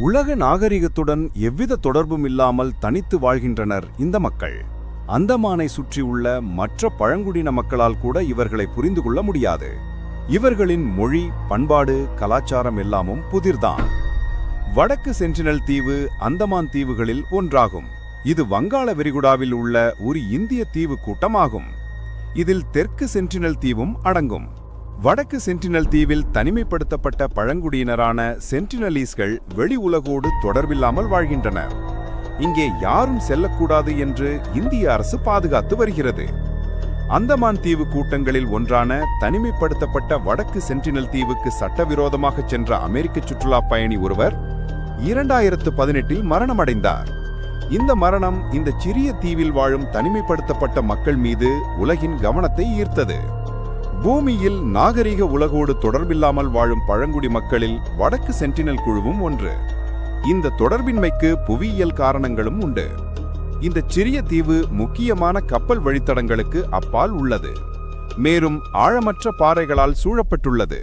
உலக நாகரிகத்துடன் எவ்வித தொடர்பும் இல்லாமல் தனித்து வாழ்கின்றனர் இந்த மக்கள். அந்தமானை சுற்றியுள்ள மற்ற பழங்குடியின மக்களால் கூட இவர்களை புரிந்து கொள்ள முடியாது. இவர்களின் மொழி பண்பாடு கலாச்சாரம் எல்லாமும் புதிர்தான். வடக்கு சென்டினல் தீவு அந்தமான் தீவுகளில் ஒன்றாகும். இது வங்காள விரிகுடாவில் உள்ள ஒரு இந்திய தீவு கூட்டமாகும். இதில் தெற்கு சென்டினல் தீவும் அடங்கும். வடக்கு சென்டினல் தீவில் தனிமைப்படுத்தப்பட்ட பழங்குடியினரான சென்டினலீஸ்கள் வெளி உலகோடு தொடர்பில்லாமல் வாழ்கின்றனர். இங்கே யாரும் செல்லக்கூடாது என்று இந்திய அரசு பாதுகாத்து வருகிறது. அந்தமான் தீவு கூட்டங்களில் ஒன்றான தனிமைப்படுத்தப்பட்ட வடக்கு சென்டினல் தீவுக்கு சட்டவிரோதமாக சென்ற அமெரிக்க சுற்றுலா பயணி ஒருவர் இரண்டாயிரத்து பதினெட்டில் மரணமடைந்தார். இந்த மரணம் இந்த சிறிய தீவில் வாழும் தனிமைப்படுத்தப்பட்ட மக்கள் மீது உலகின் கவனத்தை ஈர்த்தது. பூமியில் நாகரிக உலகோடு தொடர்பில்லாமல் வாழும் பழங்குடி மக்களில் வடக்கு சென்டினல் குழுவும் ஒன்று. இந்த தொடர்பின்மைக்கு புவியியல் காரணங்களும் உண்டு. இந்த சிறிய தீவு முக்கியமான கப்பல் வழித்தடங்களுக்கு அப்பால் உள்ளது. மேலும் ஆழமற்ற பாறைகளால் சூழப்பட்டுள்ளது.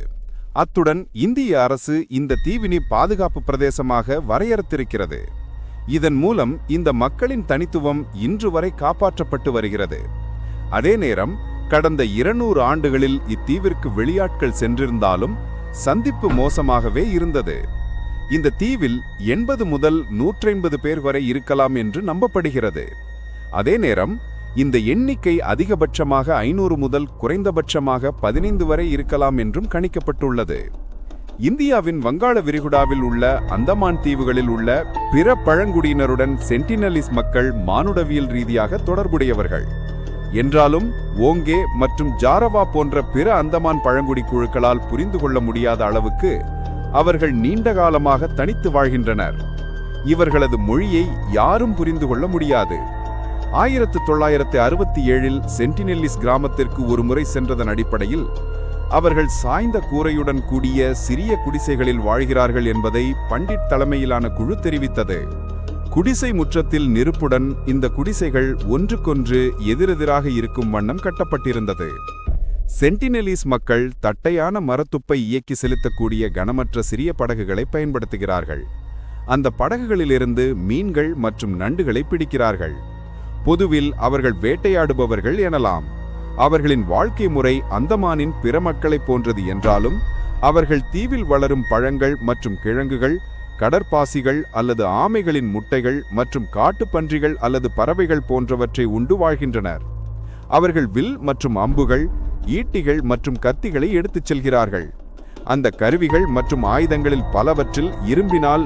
அத்துடன் இந்திய அரசு இந்த தீவினை பாதுகாப்பு பிரதேசமாக வரையறுத்திருக்கிறது. இதன் மூலம் இந்த மக்களின் தனித்துவம் இன்று வரை காப்பாற்றப்பட்டு வருகிறது. அதே நேரம் கடந்த இருநூறு ஆண்டுகளில் இத்தீவிற்கு வெளியாட்கள் சென்றிருந்தாலும் சந்திப்பு மோசமாகவே இருந்தது. இந்த தீவில் எண்பது முதல் நூற்றைம்பது பேர் வரை இருக்கலாம் என்று நம்பப்படுகிறது. அதே நேரம் இந்த எண்ணிக்கை அதிகபட்சமாக ஐநூறு முதல் குறைந்தபட்சமாக பதினைந்து வரை இருக்கலாம் என்றும் கணிக்கப்பட்டுள்ளது. இந்தியாவின் வங்காள விரிகுடாவில் உள்ள அந்தமான் தீவுகளில் உள்ள பிற பழங்குடியினருடன் சென்டினலிஸ் மக்கள் மானுடவியல் ரீதியாக தொடர்புடையவர்கள். என்றாலும் ஓங்கே மற்றும் ஜாரவா போன்ற பிற அந்தமான் பழங்குடி குழுக்களால் புரிந்து கொள்ள முடியாத அளவுக்கு அவர்கள் நீண்ட காலமாக தனித்து வாழ்கின்றனர். இவர்களது மொழியை யாரும் புரிந்து கொள்ள முடியாது. ஆயிரத்து தொள்ளாயிரத்து அறுபத்தி ஏழில் சென்டினெல்லிஸ் கிராமத்திற்கு ஒரு முறை சென்றதன் அடிப்படையில் அவர்கள் சாய்ந்த கூரையுடன் கூடிய சிறிய குடிசைகளில் வாழ்கிறார்கள் என்பதை பண்டிட் தலைமையிலான குழு தெரிவித்தது. குடிசை முற்றத்தில் நெருப்புடன் இந்த குடிசைகள் ஒன்றுக்கொன்று எதிரெதிராக இருக்கும் வண்ணம் கட்டப்பட்டிருந்தது. சென்டினெலிஸ் மக்கள் தட்டையான மரத்துப்பை இயக்கி செலுத்தக்கூடிய கனமற்ற சிறிய படகுகளை பயன்படுத்துகிறார்கள். அந்த படகுகளிலிருந்து மீன்கள் மற்றும் நண்டுகளை பிடிக்கிறார்கள். பொதுவில் அவர்கள் வேட்டையாடுபவர்கள் எனலாம். அவர்களின் வாழ்க்கை முறை அந்தமானின் பிற மக்களைப் போன்றது என்றாலும் அவர்கள் தீவில் வளரும் பழங்கள் மற்றும் கிழங்குகள் கடற்பாசிகள் அல்லது ஆமைகளின் முட்டைகள் மற்றும் காட்டுப்பன்றிகள் அல்லது பறவைகள் போன்றவற்றை உண்டு வாழ்கின்றனர். அவர்கள் வில் மற்றும் அம்புகள் ஈட்டிகள் மற்றும் கத்திகளை எடுத்துச் செல்கிறார்கள். அந்த கருவிகள் மற்றும் ஆயுதங்களில் பலவற்றில் இரும்பினால்